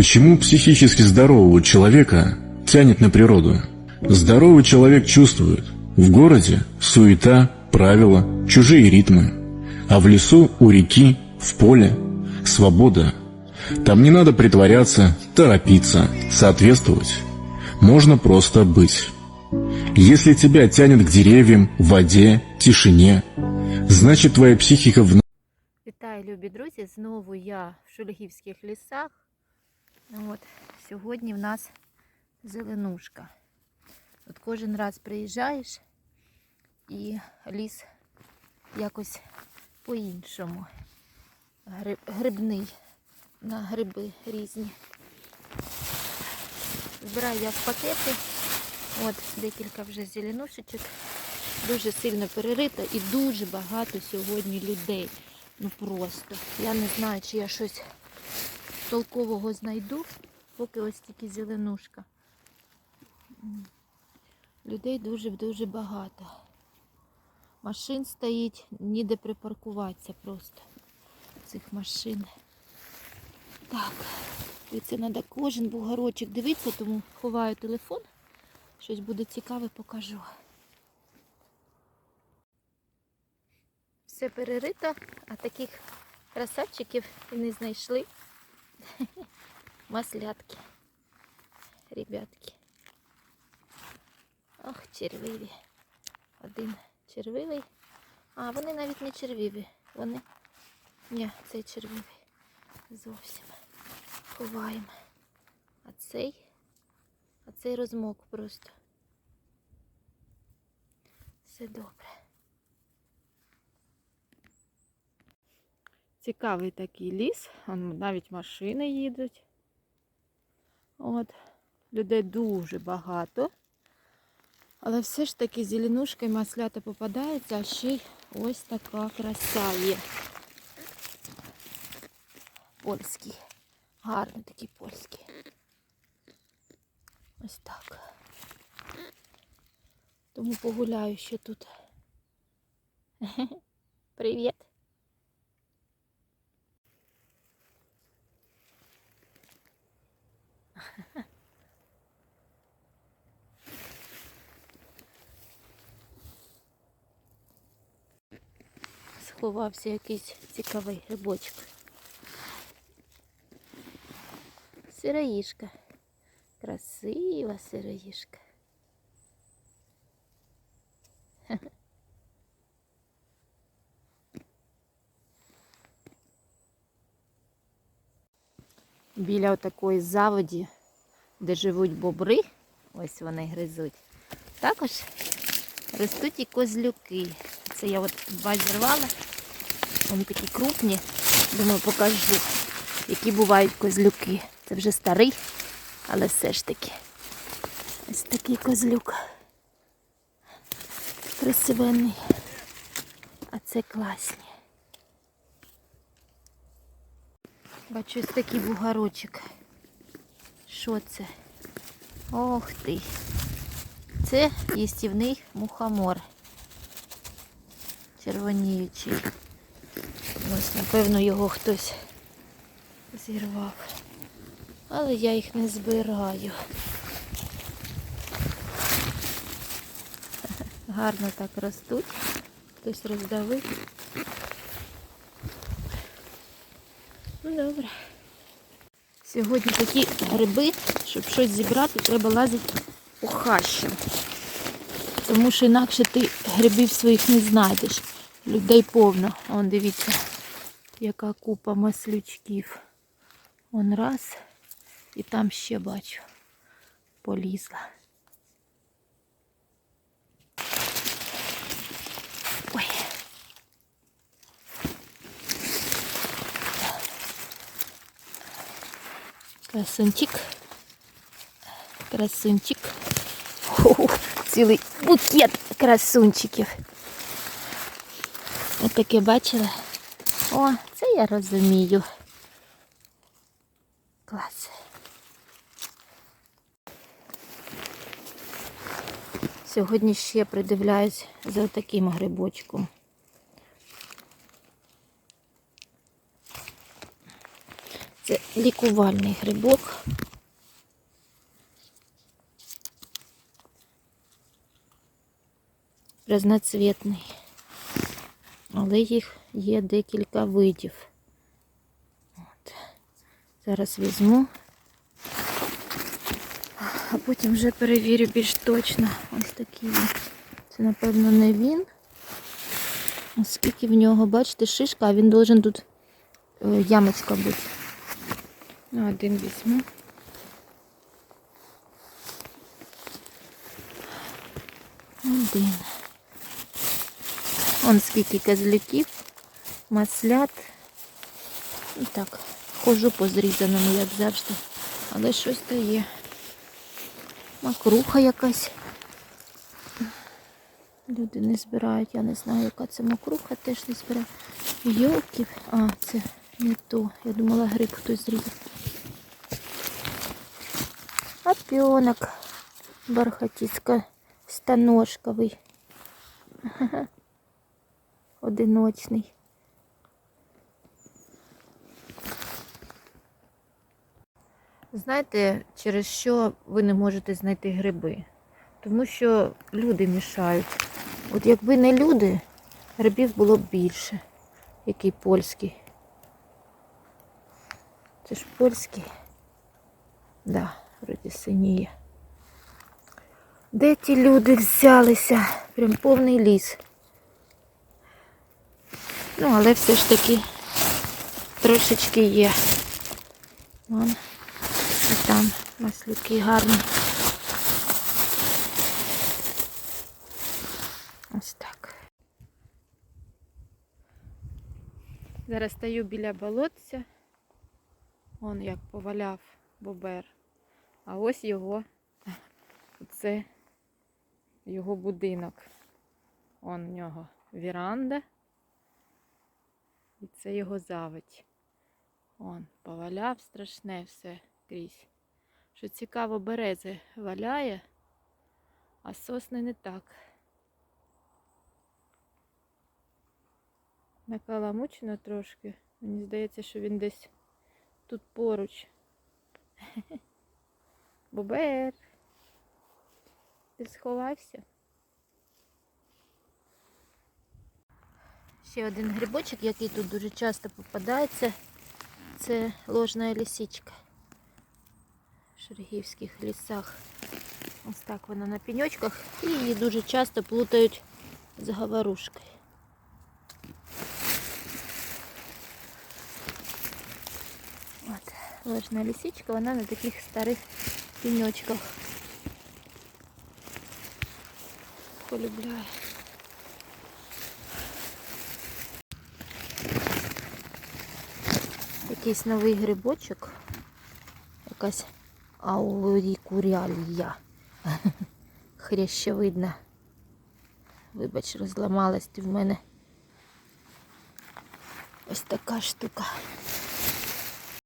Почему психически здорового человека тянет на природу? Здоровый человек чувствует. В городе суета, правила, чужие ритмы. А в лесу, у реки, в поле свобода. Там не надо притворяться, торопиться, соответствовать. Можно просто быть. Если тебя тянет к деревьям, воде, тишине, значит твоя психика в Вітаю, любі друзі! Знову я в Шульгівських лісах. От, сьогодні в нас зеленушка. От кожен раз приїжджаєш і ліс якось по-іншому. Гриб, грибний на гриби різні. Збираю я в пакети. От декілька вже зеленушечок. Дуже сильно перерита і дуже багато сьогодні людей. Ну просто. Я не знаю, чи я щось толкового знайду, поки ось тільки зеленушка. Людей дуже-дуже багато. Машин стоїть, ніде припаркуватися просто. Цих машин. Так, і це треба кожен бугорочок дивитися, тому ховаю телефон. Щось буде цікаве, покажу. Все перерито, а таких красавчиків і не знайшли. Маслятки. Ребятки. Ох, червиві. Один червивий. А, вони навіть не червиві. Вони. Ні, цей червивий. Зовсім. Ховаємо. А цей. А цей розмок просто. Все добре. Цікавий такий ліс, он навіть машини їдуть. От. Людей дуже багато. Але все ж таки зеленушка і маслята попадаються, а ще й ось така краса є. Польський. Гарний такий польський. Ось так. Тому погуляю ще тут. Привіт! Сховався якийсь цікавий грибочок. Сироїшка. Красива сироїшка. Біля такої заводі, де живуть бобри, ось вони гризуть, також ростуть і козлюки. Це я от два зірвала. Вони такі крупні. Думаю, покажу, які бувають козлюки. Це вже старий, але все ж таки. Ось такий козлюк. Красивенний. А це класні. Бачу ось такий бугарочок. Що це? Ох ти. Це їстівний мухомор. Червоніючий. Ось, напевно, його хтось зірвав. Але я їх не збираю. Гарно так ростуть. Хтось роздавив. Ну добре. Сьогодні такі гриби, щоб щось зібрати, треба лазити по хащам. Тому що інакше ти грибів своїх не знайдеш. Людей повно. Вон дивіться, яка купа маслючків. Вон раз. І там ще бачу. Полізла. Ой. Красунчик. Красунчик. О, цілий букет красунчиків. Ось таке бачила. О, це я розумію. Клас. Сьогодні ще придивляюсь за таким грибочком. Це лікувальний грибок. Разноцвітний. Але їх є декілька видів. От. Зараз візьму. А потім вже перевірю більш точно. Ось такий. Це, напевно, не він. А Скільки в нього, бачите, шишка, а він должен тут е, ямочка бути. Ну, один візьму. Один. Он скільки козляків, маслят. І так, хожу по зрізаному, як завжди. Але щось то є. Макруха якась. Люди не збирають, я не знаю, яка це макруха, теж не збирає. Йолки. А, це не то. Я думала, гриб хтось зрізав. Опенок. Бархатицька станожковий. Одиночний. Знаєте, через що ви не можете знайти гриби? Тому що люди мішають. От якби не люди, грибів було б більше. Який польський. Це ж польський. Да, вроді синіє. Де ті люди взялися? Прям повний ліс. Ну, але все ж таки трошечки є. Вон. І там маслюки гарні. Ось так. Зараз стою біля болотця. Он як поваляв бобер. А ось його, це його будинок. Он в нього віранда. І це його заводь. Он поваляв страшне все крізь. Що цікаво, берези валяє, а сосни не так. Накаламучено трошки. Мені здається, що він десь тут поруч. Бобер. Ти сховався? Ще один грибочок, який тут дуже часто попадається, це ложна лісічка в шергівських лісах. Ось так вона на пеньочках і її дуже часто плутають з говорушкою. От, ложна лісічка, вона на таких старих пеньочках. Полюбляю. Якийсь новий грибочок. Якась аурікуріалія. Хрящовидна. Вибач, розламалась в мене. Ось така штука.